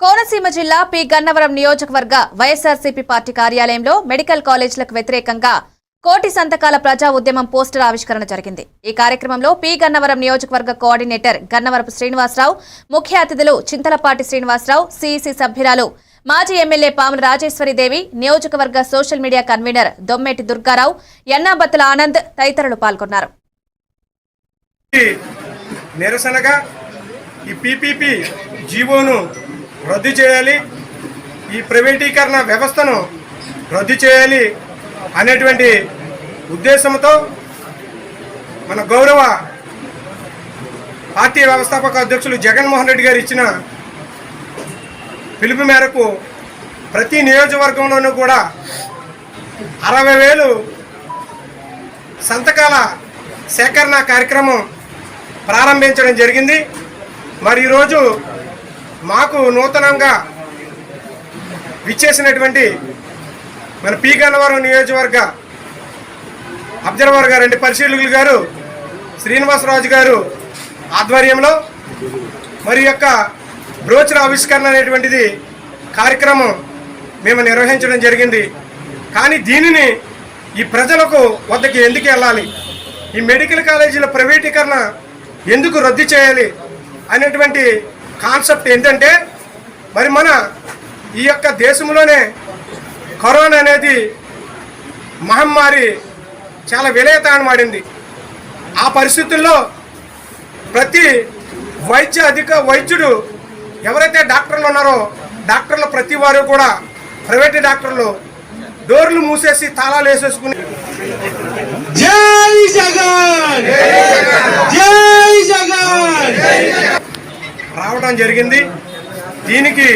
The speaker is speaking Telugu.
కోనసీమ జిల్లా పి. గన్నవరం నియోజకవర్గ వైఎస్ఆర్సీపీ పార్టీ కార్యాలయంలో మెడికల్ కాలేజీలకు వ్యతిరేకంగా కోటి సంతకాల ప్రజా ఉద్యమం పోస్టర్ ఆవిష్కరణ జరిగింది. ఈ కార్యక్రమంలో పి. గన్నవరం నియోజకవర్గ కోఆర్డినేటర్ గన్నవరపు శ్రీనివాసరావు ముఖ్య అతిథులు చింతలపాటి శ్రీనివాసరావు సిఇసి సభ్యురాలు మాజీ ఎమ్మెల్యే పాముల రాజేశ్వరిదేవి నియోజకవర్గ social media convener Dommeti Durgarao Ennabattula Anand తదితరులు పాల్గొన్నారు. నిరసనగా ఈ పీపీపీ జీవోను రద్దు చేయాలి. ఈ ప్రైవేటీకరణ వ్యవస్థను రద్దు చేయాలి అనేటువంటి ఉద్దేశంతో మన గౌరవ పార్టీ వ్యవస్థాపక అధ్యక్షులు జగన్మోహన్ రెడ్డి గారు ఇచ్చిన పిలుపు మేరకు ప్రతి నియోజకవర్గంలోనూ కూడా అరవై వేలు సంతకాల సేకరణ కార్యక్రమం ప్రారంభించడం జరిగింది. మరి ఈరోజు మాకు నూతనంగా విచ్చేసినటువంటి మన పి గన్నవరం నియోజకవర్గ అబ్జర్వర్ గారు అంటే పరిశీలకులు గారు శ్రీనివాసరాజు గారు ఆధ్వర్యంలో మరి యొక్క బ్రోచర్ ఆవిష్కరణ అనేటువంటిది కార్యక్రమం మేము నిర్వహించడం జరిగింది. కానీ దీనిని ఈ ప్రజలకు వద్దకి ఎందుకు వెళ్ళాలి? ఈ మెడికల్ కాలేజీల ప్రైవేటీకరణ ఎందుకు రద్దు చేయాలి? అనేటువంటి కాన్సెప్ట్ ఏంటంటే మరి మన ఈ యొక్క దేశంలోనే కరోనా అనేది మహమ్మారి చాలా విలయతానమాడింది ఆ పరిస్థితుల్లో ప్రతి వైద్య అధిక వైద్యుడు ఎవరైతే డాక్టర్లు ఉన్నారో డాక్టర్లు ప్రతి వారు కూడా ప్రైవేట్ డాక్టర్లు డోర్లు మూసేసి తాళాలు వేసేసుకుని జై జగన్! రావడం జరిగింది. దీనికి